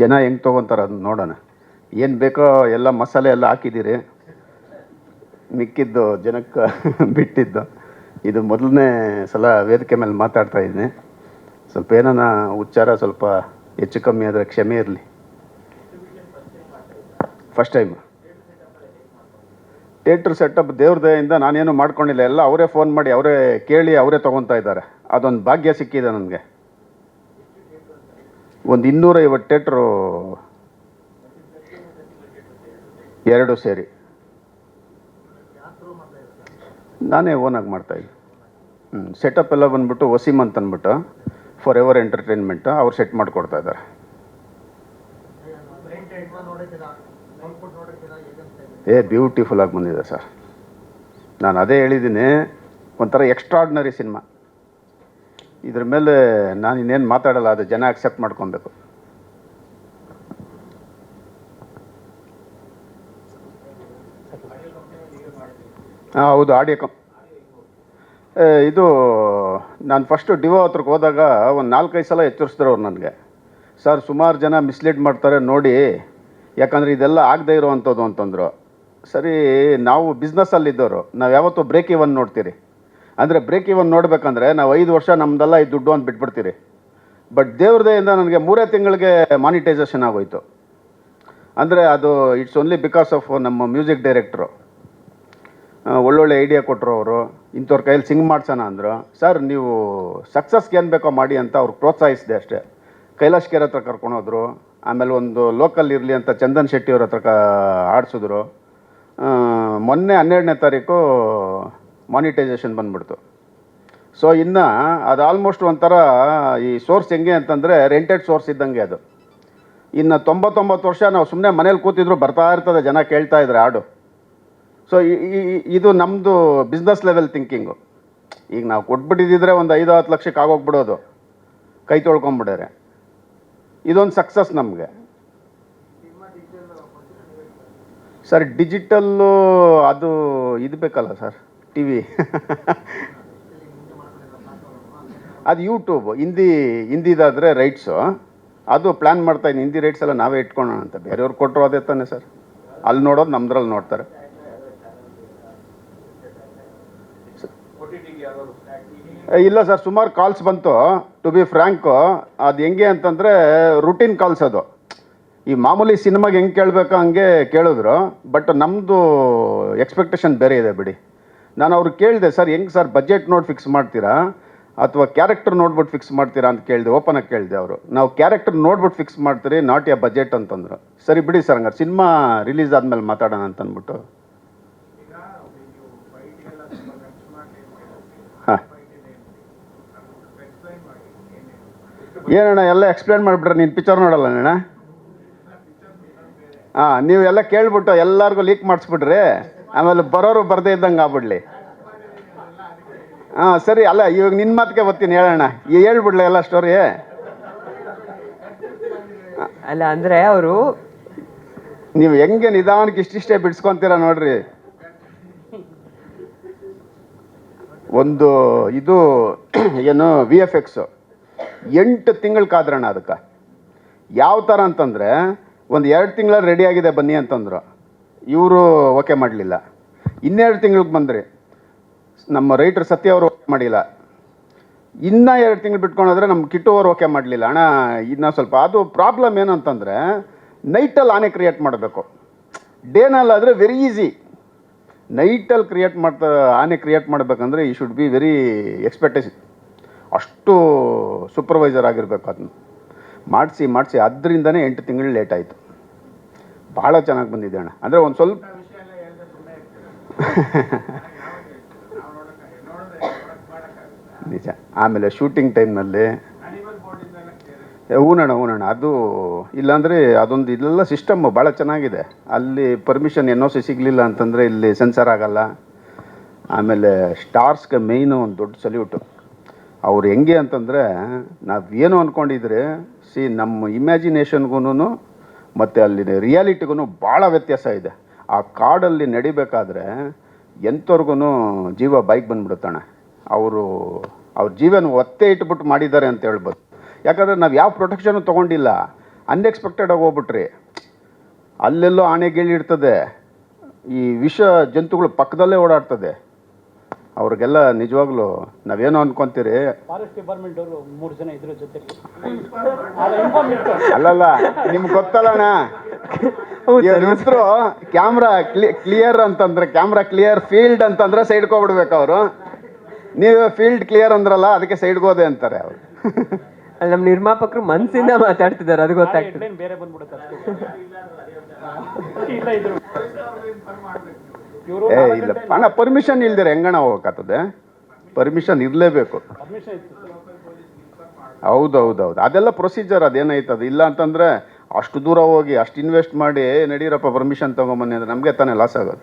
ಜನ ಹೆಂಗೆ ತೊಗೊತಾರೆ ಅದನ್ನ ನೋಡೋಣ. ಏನು ಬೇಕೋ ಎಲ್ಲ ಮಸಾಲೆ ಎಲ್ಲ ಹಾಕಿದ್ದೀರಿ. ಮಿಕ್ಕಿದ್ದು ಜನಕ್ಕೆ ಬಿಟ್ಟಿದ್ದು. ಇದು ಮೊದಲನೇ ಸಲ ವೇದಿಕೆ ಮೇಲೆ ಮಾತಾಡ್ತಾ ಇದ್ದೀನಿ ಸ್ವಲ್ಪ ಏನನ್ನ ಉಚ್ಚಾರ ಸ್ವಲ್ಪ ಹೆಚ್ಚು ಕಮ್ಮಿ ಆದರೆ ಕ್ಷಮೆ ಇರಲಿ. ಫಸ್ಟ್ ಟೈಮ್ ಥಿಯೇಟ್ರ್ ಸೆಟಪ್ ದೇವ್ರ ದಯಿಂದ ನಾನೇನು ಮಾಡ್ಕೊಂಡಿಲ್ಲ. ಎಲ್ಲ ಅವರೇ ಫೋನ್ ಮಾಡಿ, ಅವರೇ ಕೇಳಿ, ಅವರೇ ತೊಗೊತಾ ಇದ್ದಾರೆ. ಅದೊಂದು ಭಾಗ್ಯ ಸಿಕ್ಕಿದೆ ನನಗೆ. ಒಂದು ಇನ್ನೂರೈವತ್ತು ಥಿಯೇಟ್ರು ಎರಡು ಸೇರಿ. ನಾನೇ ಓನಾಗಿ ಮಾಡ್ತಾಯಿದ್ದೆ ಹ್ಞೂ ಸೆಟಪ್ ಎಲ್ಲ ಬಂದ್ಬಿಟ್ಟು ವಸೀಮ್ ಅಂತ ಅಂದ್ಬಿಟ್ಟು ಫಾರ್ ಎವರ್ ಎಂಟರ್ಟೈನ್ಮೆಂಟ್ ಅವ್ರು ಸೆಟ್ ಮಾಡಿಕೊಡ್ತಾ ಇದ್ದಾರೆ. ಏ ಬ್ಯೂಟಿಫುಲ್ ಆಗಿ ಬಂದಿದೆ ಸರ್. ನಾನು ಅದೇ ಹೇಳಿದ್ದೀನಿ, ಒಂಥರ ಎಕ್ಸ್ಟ್ರಾಡ್ನರಿ ಸಿನಿಮಾ ಇದ್ರ ಮೇಲೆ ನಾನು ಇನ್ನೇನು ಮಾತಾಡಲ್ಲ, ಅದು ಜನ ಅಕ್ಸೆಪ್ಟ್ ಮಾಡ್ಕೊಬೇಕು. ಹಾಂ, ಹೌದು, ಆಡಿಯೋ ಇದು, ನಾನು ಫಸ್ಟು ಡಿವೋ ಹತ್ರಕ್ಕೆ ಹೋದಾಗ ಒಂದು ನಾಲ್ಕೈದು ಸಲ ಎಚ್ಚರಿಸಿದ್ರು ಅವ್ರು ನನಗೆ. ಸರ್, ಸುಮಾರು ಜನ ಮಿಸ್ಲೀಡ್ ಮಾಡ್ತಾರೆ, ನೋಡಿ, ಯಾಕಂದರೆ ಇದೆಲ್ಲ ಆಗದೇ ಇರೋವಂಥದ್ದು ಅಂತಂದರು. ಸರಿ, ನಾವು ಬಿಸ್ನೆಸ್ಸಲ್ಲಿದ್ದವರು ನಾವು ಯಾವತ್ತೂ ಬ್ರೇಕ್ ಇವನ್ ನೋಡ್ತೀರಿ. ಅಂದರೆ ಬ್ರೇಕ್ ಇವನ್ ನೋಡಬೇಕಂದ್ರೆ ನಾವು ಐದು ವರ್ಷ ನಮ್ದೆಲ್ಲ ಈ ದುಡ್ಡು ಅಂತ ಬಿಟ್ಬಿಡ್ತೀರಿ. ಬಟ್ ದೇವ್ರದೆಯಿಂದ ನನಗೆ ಮೂರೇ ತಿಂಗಳಿಗೆ ಮಾನಿಟೈಸೇಷನ್ ಆಗೋಯ್ತು. ಅಂದರೆ ಅದು ಇಟ್ಸ್ ಓನ್ಲಿ ಬಿಕಾಸ್ ಆಫ್ ನಮ್ಮ ಮ್ಯೂಸಿಕ್ ಡೈರೆಕ್ಟ್ರು ಒಳ್ಳೊಳ್ಳೆ ಐಡಿಯಾ ಕೊಟ್ಟರು ಅವರು. ಇಂಥವ್ರ ಕೈಯಲ್ಲಿ ಸಿಂಗ್ ಮಾಡ್ಸೋಣ ಅಂದರು. ಸರ್ ನೀವು ಸಕ್ಸಸ್ಗೆ ಏನು ಬೇಕೋ ಮಾಡಿ ಅಂತ ಅವ್ರು ಪ್ರೋತ್ಸಾಹಿಸಿದೆ ಅಷ್ಟೇ. ಕೈಲಾಶ್ ಕೇರ್ ಹತ್ರ ಕರ್ಕೊಂಡೋದ್ರು ಆಮೇಲೆ ಒಂದು ಲೋಕಲ್ ಇರಲಿ ಅಂತ ಚಂದನ್ ಶೆಟ್ಟಿ ಅವ್ರ ಹತ್ರ ಕ, ಆಡಿಸಿದ್ರು. ಮೊನ್ನೆ ಹನ್ನೆರಡನೇ ತಾರೀಕು ಮಾನಿಟೈಸೇಷನ್ ಬಂದ್ಬಿಡ್ತು. ಸೊ ಇನ್ನು ಅದು ಆಲ್ಮೋಸ್ಟ್ ಒಂಥರ ಈ ಸೋರ್ಸ್ ಹೆಂಗೆ ಅಂತಂದರೆ ರೆಂಟೆಡ್ ಸೋರ್ಸ್ ಇದ್ದಂಗೆ ಅದು. ಇನ್ನು ತೊಂಬತ್ತೊಂಬತ್ತು ವರ್ಷ ನಾವು ಸುಮ್ಮನೆ ಮನೇಲಿ ಕೂತಿದ್ರು ಬರ್ತಾ ಇರ್ತದೆ ಜನ ಕೇಳ್ತಾ ಇದ್ದಾರೆ ಹಾಡು ಸೊ ಇದು ನಮ್ಮದು ಬಿಸ್ನೆಸ್ ಲೆವೆಲ್ ಥಿಂಕಿಂಗು ಈಗ ನಾವು ಕೊಟ್ಬಿಟ್ಟಿದ್ದಿದ್ರೆ ಒಂದು ಐದು ಹತ್ತು ಲಕ್ಷಕ್ಕೆ ಆಗೋಗ್ಬಿಡೋದು. ಕೈ ತೊಳ್ಕೊಂಬಿಡ್ರೆ. ಇದೊಂದು ಸಕ್ಸಸ್ ನಮಗೆ. ಸರ್ ಡಿಜಿಟಲ್ಲು ಅದು, ಇದು ಬೇಕಲ್ಲ ಸರ್? ಟಿ ವಿ ಅದು ಯೂಟ್ಯೂಬ್ ಹಿಂದಿ, ಹಿಂದಿದಾದರೆ ರೈಟ್ಸು ಅದು ಪ್ಲ್ಯಾನ್ ಮಾಡ್ತಾ ಇದ್ದೀನಿ. ಹಿಂದಿ ರೈಟ್ಸ್ ಎಲ್ಲ ನಾವೇ ಇಟ್ಕೊಳ್ಳೋಣ ಅಂತ. ಬೇರೆಯವ್ರು ಕೊಟ್ಟರು ಅದೇ ತಾನೇ ಸರ್. ಅಲ್ಲಿ ನೋಡೋದು ನಮ್ಮದ್ರಲ್ಲಿ ನೋಡ್ತಾರೆ. ಇಲ್ಲ ಸರ್, ಸುಮಾರು ಕಾಲ್ಸ್ ಬಂತು. ಟು ಬಿ ಫ್ರ್ಯಾಂಕು ಅದು ಹೆಂಗೆ ಅಂತಂದರೆ ರುಟೀನ್ ಕಾಲ್ಸ್ ಅದು. ಈ ಮಾಮೂಲಿ ಸಿನಿಮಾಗೆ ಹೆಂಗೆ ಕೇಳಬೇಕು ಹಂಗೆ ಕೇಳಿದ್ರು ಬಟ್ ನಮ್ಮದು ಎಕ್ಸ್ಪೆಕ್ಟೇಷನ್ ಬೇರೆ ಇದೆ ಬಿಡಿ. ನಾನು ಅವ್ರು ಕೇಳಿದೆ, ಸರ್, ಹೆಂಗೆ ಸರ್ ಬಜೆಟ್ ನೋಡಿ ಫಿಕ್ಸ್ ಮಾಡ್ತೀರಾ? ಅಥವಾ ಕ್ಯಾರೆಕ್ಟರ್ ನೋಡ್ಬಿಟ್ಟು ಫಿಕ್ಸ್ ಮಾಡ್ತೀರಾ? ಅಂತ ಕೇಳಿದೆ ಓಪನ್ ಆಗಿ ಕೇಳಿದೆ ಅವರು. ನಾವು ಕ್ಯಾರೆಕ್ಟರ್ ನೋಡ್ಬಿಟ್ಟು ಫಿಕ್ಸ್ ಮಾಡ್ತೀರಿ ನಾಟ್ ಯಾ ಬಜೆಟ್ ಅಂತಂದ್ರು. ಸರಿ ಬಿಡಿ ಸರ್, ಹಂಗಾರೆ ಸಿನಿಮಾ ರಿಲೀಸ್ ಆದಮೇಲೆ ಮಾತಾಡೋಣ ಅಂತಂದ್ಬಿಟ್ಟು. ಹಾಂ. ಏನಣ್ಣ, ಎಲ್ಲ ಎಕ್ಸ್ಪ್ಲೇನ್ ಮಾಡಿಬಿಟ್ರೆ ನೀನು ಪಿಕ್ಚರ್ ನೋಡಲ್ಲ ಅಣ್ಣ ಹಾಂ ಎಲ್ಲ ಕೇಳ್ಬಿಟ್ಟು ಎಲ್ಲರಿಗೂ ಲೀಕ್ ಮಾಡಿಸ್ಬಿಡ್ರಿ. ಆಮೇಲೆ ಬರೋರು ಬರದೇ ಇದ್ದಂಗೆ ಆಗ್ಬಿಡ್ಲಿ. ಹಾಂ ಸರಿ ಅಲ್ಲ ಇವಾಗ ನಿನ್ನ ಮಾತಿಗೆ ಬರ್ತೀನಿ ಹೇಳೋಣ ಹೇಳ್ಬಿಡ್ಲಿ ಹೇಳ್ಬಿಡ್ಲ ಎಲ್ಲ ಸ್ಟೋರಿ ಅಲ್ಲ ಅಂದ್ರೆ ಅವರು ನೀವು ಹೆಂಗೆ ನಿಧಾನಕ್ಕೆ ಇಷ್ಟಿಷ್ಟೇ ಬಿಡಿಸ್ಕೊಂತೀರ ನೋಡ್ರಿ. ಒಂದು ಇದು ಏನು ವಿ ಎಫ್ ಎಕ್ಸು ಎಂಟು ತಿಂಗಳು ಕಾದ್ರಣ ಅದಕ್ಕೆ ಯಾವ ಥರ ಅಂತಂದರೆ ಒಂದು ಎರಡು ತಿಂಗಳ ರೆಡಿ ಆಗಿದೆ ಬನ್ನಿ ಅಂತಂದರು. ಇವರು ಓಕೆ ಮಾಡಲಿಲ್ಲ. ಇನ್ನೆರಡು ತಿಂಗಳಿಗೆ ಬಂದರೆ, ನಮ್ಮ ರೈಟರ್ ಸತ್ಯ ಅವರು ಓಕೆ ಮಾಡಿಲ್ಲ. ಇನ್ನೂ ಎರಡು ತಿಂಗಳು ಬಿಟ್ಕೊಂಡ್ರೆ ನಮ್ಮ ಕಿಟ್ಟು ಅವರು ಓಕೆ ಮಾಡಲಿಲ್ಲ. ಅಣ್ಣ ಇನ್ನು ಸ್ವಲ್ಪ, ಅದು ಪ್ರಾಬ್ಲಮ್ ಏನಂತಂದರೆ ನೈಟಲ್ಲಿ ಆನೆ ಕ್ರಿಯೇಟ್ ಮಾಡಬೇಕು. ಡೇನಲ್ಲಾದರೆ ವೆರಿ ಈಸಿ ನೈಟಲ್ಲಿ ಕ್ರಿಯೇಟ್ ಮಾಡ್ತಾ, ಆನೆ ಕ್ರಿಯೇಟ್ ಮಾಡಬೇಕಂದ್ರೆ ಈ ಶುಡ್ ಬಿ ವೆರಿ ಎಕ್ಸ್ಪೆಕ್ಟೇಷನ್ ಅಷ್ಟು ಸೂಪರ್ವೈಸರ್ ಆಗಿರಬೇಕು ಅದನ್ನು ಮಾಡಿಸಿ ಮಾಡಿಸಿ, ಅದರಿಂದನೇ ಎಂಟು ತಿಂಗಳು ಲೇಟ್ ಆಯಿತು. ಭಾಳ ಚೆನ್ನಾಗಿ ಬಂದಿದೆ ಅಣ್ಣ. ಅಂದರೆ ಒಂದು ಸ್ವಲ್ಪ ನಿಜ. ಆಮೇಲೆ ಶೂಟಿಂಗ್ ಟೈಮ್ನಲ್ಲಿ ಹೂನಣ್ಣ ಹೂನಣ್ಣ ಅದು ಇಲ್ಲಾಂದರೆ ಅದೊಂದು ಇದೆಲ್ಲ ಸಿಸ್ಟಮ್ ಭಾಳ ಚೆನ್ನಾಗಿದೆ. ಅಲ್ಲಿ ಪರ್ಮಿಷನ್ ಎನ್ ಒ ಸಿ ಸಿಗಲಿಲ್ಲ ಅಂತಂದರೆ ಇಲ್ಲಿ ಸೆನ್ಸರ್ ಆಗಲ್ಲ. ಆಮೇಲೆ ಸ್ಟಾರ್ಸ್ಗೆ ಮೇಯ್ನು ಒಂದು ದೊಡ್ಡ ಸಲ್ಯೂಟು ಅವ್ರು ಹೆಂಗೆ ಅಂತಂದರೆ ನಾವೇನು ಅಂದ್ಕೊಂಡಿದ್ರೆ ಸಿ ನಮ್ಮ ಇಮ್ಯಾಜಿನೇಷನ್ಗೂ ಮತ್ತು ಅಲ್ಲಿ ರಿಯಾಲಿಟಿಗೂ ಭಾಳ ವ್ಯತ್ಯಾಸ ಇದೆ. ಆ ಕಾಡಲ್ಲಿ ನಡಿಬೇಕಾದ್ರೆ ಎಂಥವ್ರಿಗೂ ಜೀವ ಬೈಕ್ ಬಂದ್ಬಿಡುತ್ತಣ್ಣ ಅವರು, ಅವ್ರ ಜೀವನ ಒತ್ತೆ ಇಟ್ಬಿಟ್ಟು ಮಾಡಿದ್ದಾರೆ ಅಂತ ಹೇಳ್ಬೋದು. ಯಾಕಂದರೆ ನಾವು ಯಾವ ಪ್ರೊಟೆಕ್ಷನು ತೊಗೊಂಡಿಲ್ಲ. ಅನ್ಎಕ್ಸ್ಪೆಕ್ಟೆಡಾಗಿ ಹೋಗ್ಬಿಟ್ರಿ. ಅಲ್ಲೆಲ್ಲೋ ಆನೆ ಇರ್ತದೆ ಈ ವಿಷ ಜಂತುಗಳು ಪಕ್ಕದಲ್ಲೇ ಓಡಾಡ್ತದೆ. ಅವ್ರಿಗೆಲ್ಲ ನಿಜವಾಗ್ಲೂ ನಾವೇನು ಅನ್ಕೊಂತೀರಿ? ಫಾರೆಸ್ಟ್ ಡಿಪಾರ್ಟ್ಮೆಂಟ್ ಅವರು ಮೂರು ಜನ ಇದ್ರ ಇತ್ತು ಅಲ್ಲಲ್ಲ ನಿಮ್ಗೆ ಗೊತ್ತಲ್ಲಣ್ಣ ಹೆಸರು ಕ್ಯಾಮ್ರಾ ಕ್ಲಿಯರ್ ಅಂತಂದ್ರೆ ಕ್ಯಾಮ್ರಾ ಕ್ಲಿಯರ್ ಫೀಲ್ಡ್ ಅಂತಂದ್ರೆ ಸೈಡ್ಗೆ ಹೋಗ್ಬಿಡ್ಬೇಕು ಅವರು. ನೀವು ಫೀಲ್ಡ್ ಕ್ಲಿಯರ್ ಅಂದ್ರಲ್ಲ ಅದಕ್ಕೆ ಸೈಡ್ಗೆ ಹೋದೆ ಅಂತಾರೆ ಅವರು. ಅಲ್ಲಿ ನಮ್ಮ ನಿರ್ಮಾಪಕರು ಮನಸ್ಸಿಂದ ಮಾತಾಡ್ತಿದ್ದಾರೆ ಅದು ಗೊತ್ತಾಗ್ತದೆ. ಬೇರೆ ಬಂದ್ಬಿಡುತ್ತೆ ಏ ಇಲ್ಲ. ಅಣ್ಣ ಪರ್ಮಿಷನ್ ಇಲ್ದಿರ ಹೆಂಗಣ ಹೋಗಕ್ಕಾಗ್ತದೆ ಪರ್ಮಿಷನ್ ಇರಲೇಬೇಕು. ಹೌದು ಹೌದು ಹೌದು ಅದೆಲ್ಲ ಪ್ರೊಸೀಜರ್ ಅದೇನೈತೆ ಅದು ಇಲ್ಲ ಅಂತಂದ್ರೆ ಅಷ್ಟು ದೂರ ಹೋಗಿ ಅಷ್ಟು ಇನ್ವೆಸ್ಟ್ ಮಾಡಿ ನಡೀರಪ್ಪ ಪರ್ಮಿಷನ್ ತೊಗೊಂಬನ್ನಿ ಅಂದ್ರೆ ನಮಗೆ ತಾನೇ ಲಾಸ್ ಆಗೋದು.